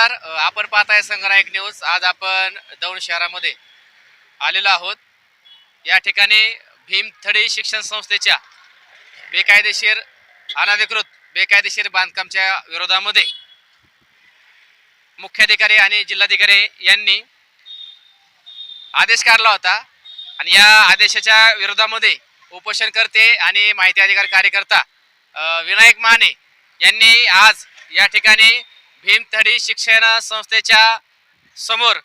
नमस्कार. आपण पाहताय संग्रायक न्यूज. आज आपण दौंड शहरामध्ये आलेलो आहोत. या ठिकाणी भीमथडी शिक्षण संस्थेच्या बेकायदेशीर अनधिकृत बेकायदेशीर बांधकामच्या विरोधामध्ये मुख्याधिकारी आणि जिल्हाधिकारी यांनी आदेश काढला होता. आणि या आदेशाच्या विरोधामध्ये उपोषणकर्ते आणि माहिती अधिकार कार्यकर्ता विनायक माने यांनी आज या ठिकाणी भीमथडी शिक्षण संस्थेच्या समोर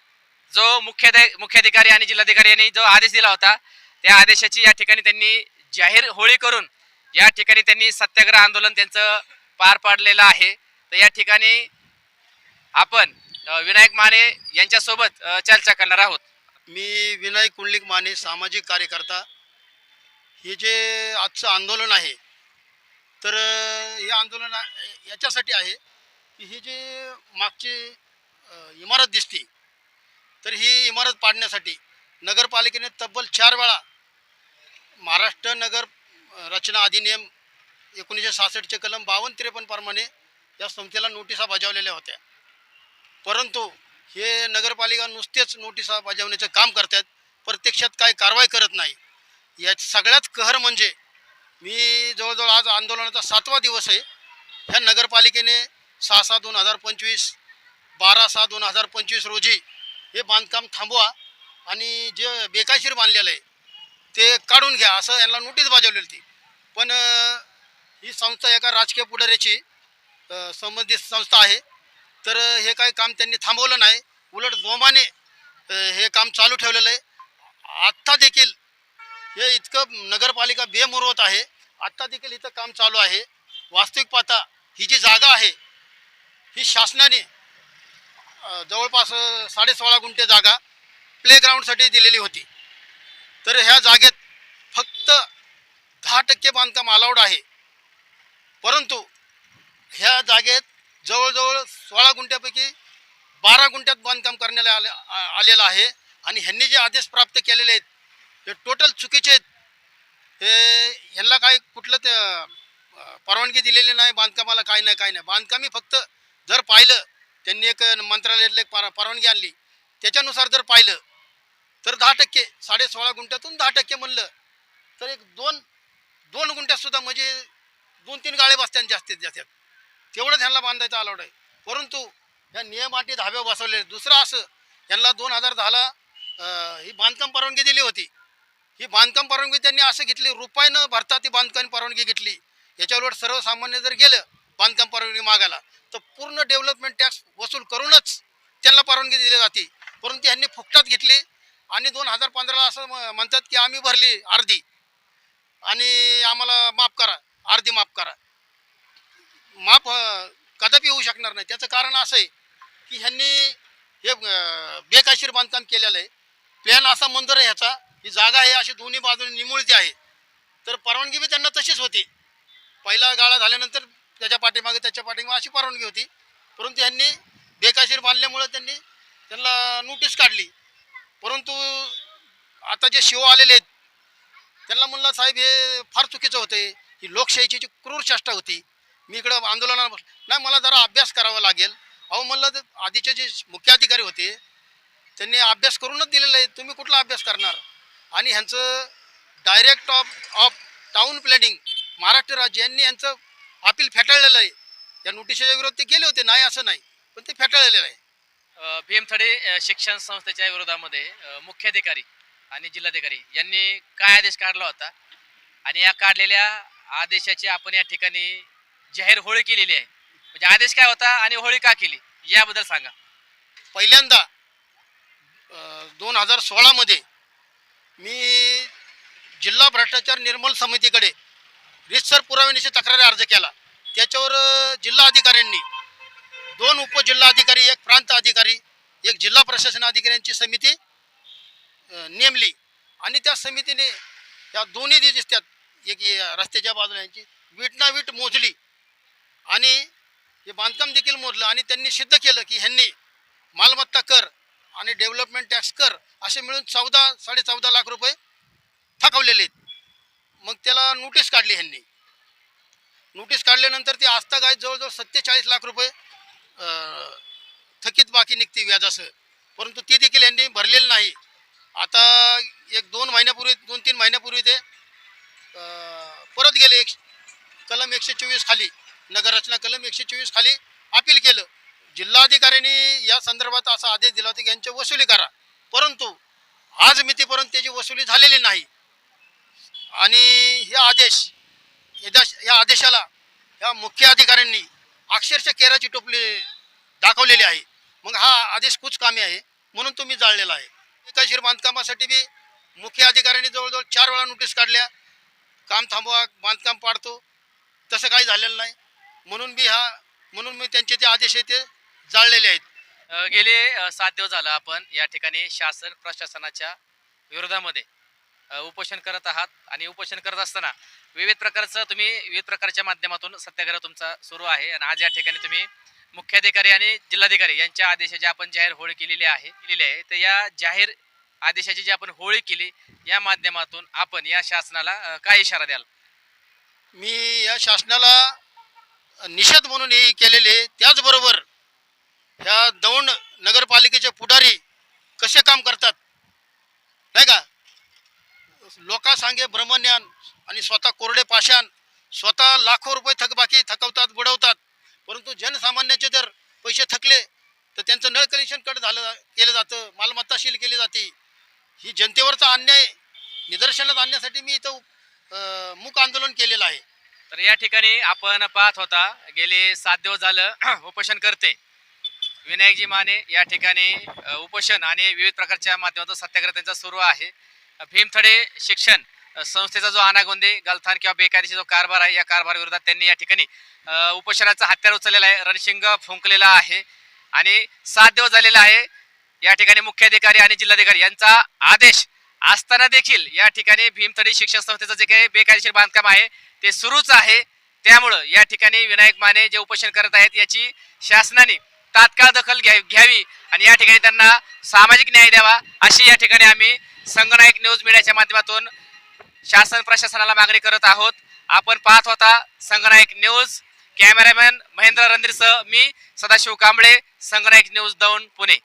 जो मुख्याध मुख्याधिकारी आणि जिल्हाधिकारी यांनी जो आदेश दिला होता त्या आदेशाची या ठिकाणी त्यांनी जाहीर होळी करून या ठिकाणी त्यांनी सत्याग्रह आंदोलन त्यांचं पार पाडलेलं आहे. तर या ठिकाणी आपण विनायक माने यांच्यासोबत चर्चा करणार आहोत. मी विनायक कुंडलिक माने सामाजिक कार्यकर्ता. हे जे आजचं आंदोलन आहे तर हे आंदोलन याच्यासाठी आहे. की ही जे मागची इमारत दिसते तर ही इमारत पाडण्यासाठी नगरपालिकेने तब्बल चार वेळा महाराष्ट्र नगर रचना अधिनियम एकोणीसशे सहासष्टचे कलम बावन्न त्रेपन्नप्रमाणे या संस्थेला नोटिसा बजावलेल्या होत्या. परंतु हे नगरपालिका नुसतेच नोटिसा बजावण्याचं काम करतात प्रत्यक्षात काय कारवाई करत नाही. यात सगळ्यात कहर म्हणजे मी जवळजवळ आज आंदोलनाचा सातवा दिवस आहे. ह्या नगरपालिकेने सहा सहा दोन हजार पंचवीस बारा सहा दोन हजार पंचवीस रोजी हे बांधकाम थांबवा आणि जे बेकायशीर बांधलेलं आहे ते काढून घ्या असं यांना नोटीस बजावली होती. पण ही संस्था एका राजकीय पुढाऱ्याची संबंधित संस्था आहे. तर हे काही काम त्यांनी थांबवलं नाही. उलट जोमाने हे काम चालू ठेवलेलं आहे. आत्ता देखील हे इतकं नगरपालिका बेमुरवत आहे. आत्ता देखील इथं काम चालू आहे. वास्तविक पाहता ही जी जागा आहे ही शासनाने जवळपास साडेसोळा गुंठे जागा प्लेग्राऊंडसाठी दिलेली होती. तर ह्या जागेत फक्त दहा टक्के बांधकाम अलाउड आहे. परंतु ह्या जागेत जवळजवळ सोळा गुंठ्यापैकी बारा गुंठ्यात बांधकाम करण्याला आले आलेलं आहे आणि ह्यांनी जे आदेश प्राप्त केलेले आहेत ते टोटल चुकीचे आहेत. हे ह्यांना काय कुठलं ते परवानगी दिलेली नाही बांधकामाला काय नाही काय नाही. बांधकामी फक्त जर पाहिलं त्यांनी एक मंत्रालयातले एक पर परवानगी आणली. त्याच्यानुसार जर पाहिलं तर दहा टक्के साडे सोळा गुंठ्यातून दहा टक्के म्हणलं तर एक दोन दोन गुंठ्यातसुद्धा म्हणजे दोन तीन गाळे बसत्यान जास्तीत जास्त. तेवढं त्यांना बांधायचं अलाउड आहे. परंतु ह्या नियमाटी धाब्या बसवले दुसरं असं यांना दोन हजार दहाला ही बांधकाम परवानगी दिली होती. ही बांधकाम परवानगी त्यांनी असं घेतली रुपयानं भरता ती बांधकाम परवानगी घेतली. याच्या उलट सर्वसामान्य जर गेलं बांधकाम परवानगी मागायला. तर पूर्ण डेव्हलपमेंट टॅक्स वसूल करूनच त्यांना परवानगी दिली जाते. परंतु यांनी फुकटात घेतली आणि दोन हजार पंधराला असं म- म्हणतात की आम्ही भरली अर्धी. आणि आम्हाला माफ करा अर्धी माफ करा. माफ कदापि होऊ शकणार नाही. त्याचं कारण असं आहे की ह्यांनी हे बेकायशीर बांधकाम केलेलं आहे. प्लॅन असा मंजूर आहे ह्याचा. ही जागा आहे अशी दोन्ही बाजूने निमुळती आहे. तर परवानगी बी त्यांना तशीच होती. पहिला गाळा झाल्यानंतर त्याच्या पाठीमागे त्याच्या पाठीमागे अशी परवानगी होती. परंतु ह्यांनी बेकायशीर बांधल्यामुळं त्यांनी त्यांना नोटीस काढली. परंतु आता जे शिव आलेले आहेत त्यांना म्हणलं साहेब हे फार चुकीचं होते ही लोकशाहीची जी क्रूर चेष्टा होती. मी इकडं आंदोलनाला बस नाही मला जरा अभ्यास करावा लागेल. अहो म्हणलं तर आधीचे जे मुख्याधिकारी होते त्यांनी अभ्यास करूनच दिलेलं आहे. तुम्ही कुठला अभ्यास करणार? आणि ह्यांचं direct of of town planning Maharashtra राज्य यांनी यांचं अपील फेटाळलेलं आहे. या नोटिशीच्या विरोधात ते गेले होते. नाही असं नाही. पण ते फेटाळलेलं आहे. भीमथडी शिक्षण संस्थेच्या विरोधामध्ये मुख्याधिकारी आणि जिल्हाधिकारी यांनी काय आदेश काढला होता? आणि या काढलेल्या आदेशाची आपण या ठिकाणी जाहीर होळी केलेली आहे. म्हणजे आदेश काय होता आणि होळी का केली? याबद्दल सांगा. पहिल्यांदा दोन हजार सोळामध्ये मी जिल्हा भ्रष्टाचार निर्मूल समितीकडे रितसर पुराव्यानिशी तक्रारी अर्ज केला. त्याच्यावर जिल्हा अधिकाऱ्यांनी दोन उपजिल्हाधिकारी एक प्रांत अधिकारी एक जिल्हा प्रशासन अधिकाऱ्यांची समिती नेमली. आणि त्या समितीने त्या दोन्ही जे दिसतात एक रस्त्याच्या बाजूला यांची वीट ना वीट मोजली. आणि हे बांधकाम देखील मोजलं. आणि त्यांनी सिद्ध केलं की ह्यांनी मालमत्ता कर आणि डेव्हलपमेंट टॅक्स कर असे मिळून चौदा साडेचौदा लाख रुपये थकवलेले आहेत. मग त्याला नोटीस काढली ह्यांनी. नोटीस काढल्यानंतर ते आस्था काय जवळजवळ सत्तेचाळीस लाख रुपये थकीत बाकी निघते व्याजासह. परंतु ते देखील यांनी भरलेलं नाही. आता एक दोन महिन्यापूर्वी दोन तीन महिन्यापूर्वी ते परत गेले एक कलम एकशे चोवीस खाली नगररचना कलम एकशे चोवीस खाली अपील केलं. जिल्हाधिकाऱ्यांनी या संदर्भात असा आदेश दिला होता की यांची वसुली करा. परंतु आज मितीपर्यंत त्याची वसुली झालेली नाही. आणि हे आदेश या आदेशाला या मुख्य अधिकाऱ्यांनी अक्षरशः केराची टोपली दाखवलेली आहे. मग हा आदेश कुच कामी आहे म्हणून तो मी जाळलेला आहे. विकासशीर बांधकामासाठी बी मुख्य अधिकाऱ्यांनी जवळजवळ चार वेळा नोटीस काढल्या. काम थांबवा बांधकाम पाडतो. तसं काही झालेलं नाही. म्हणून मी हा म्हणून मी त्यांचे ते आदेश आहे ते जाळलेले आहेत. गेले सात दिवस झालं आपण या ठिकाणी शासन प्रशासनाच्या विरोधामध्ये. उपोषण करत आहात आणि उपोषण करत असताना विविध प्रकारचं तुम्ही विविध प्रकारच्या माध्यमातून सत्याग्रह तुमचा सुरू आहे आणि आज या ठिकाणी तुम्ही मुख्याधिकारी आणि जिल्हाधिकारी यांच्या आदेशाची आपण जाहीर होळी केलेली आहे केलेली आहे तर या जाहीर आदेशाची जी आपण होळी केली या माध्यमातून आपण या शासनाला काय इशारा द्याल? मी या शासनाला निषेध म्हणून हे केलेले त्याचबरोबर ह्या दौंड नगरपालिकेचे पुढारी कसे काम करतात नाही का लोकांसांगे ब्रह्मज्ञान आणि स्वतः कोरडे पाषाण स्वतः लाखो रुपये थकबाकी थकवतात बुडवतात. परंतु जनसामान्याचे जर पैसे थकले तर त्यांचं नळ कनेक्शन कट झालं केलं जातं मालमत्ता शील केली जाते. ही जनतेवरचा अन्याय निदर्शनात आणण्यासाठी मी इथं मूक आंदोलन केलेलं आहे. तर या ठिकाणी आपण पाहत होता गेले सात दिवस झालं उपोषण करते. विनायकजी माने या ठिकाणी उपोषण आणि विविध प्रकारच्या माध्यमातून सत्याग्रह त्यांचा सुरू आहे. भीमथडे शिक्षण संस्थेचा जो अनागोंदी गलथान किंवा बेकायदेशीर जो कारभार आहे या कारभार विरोधात त्यांनी या ठिकाणी उपोषणाचा हत्यार उचललेला आहे. रणशिंग फुंकलेला आहे आणि सात दिवस झालेला आहे. या ठिकाणी मुख्याधिकारी आणि जिल्हाधिकारी यांचा आदेश असताना देखील या ठिकाणी भीमतडी शिक्षण संस्थेचं जे काही बेकायदेशीर बांधकाम आहे ते सुरूच आहे. त्यामुळं या ठिकाणी विनायक माने जे उपोषण करत आहेत याची शासनाने तात्काळ दखल घ्या घ्यावी आणि या ठिकाणी त्यांना सामाजिक न्याय द्यावा अशी या ठिकाणी आम्ही संगनायक न्यूज मीडियाच्या माध्यमातून शासन प्रशासनाला मागणी करत आहोत. आपण पाहत होता संगनायक न्यूज. कॅमेरामॅन महेंद्र रणधीरसह मी सदाशिव कांबळे संगनायक न्यूज दौंड पुणे.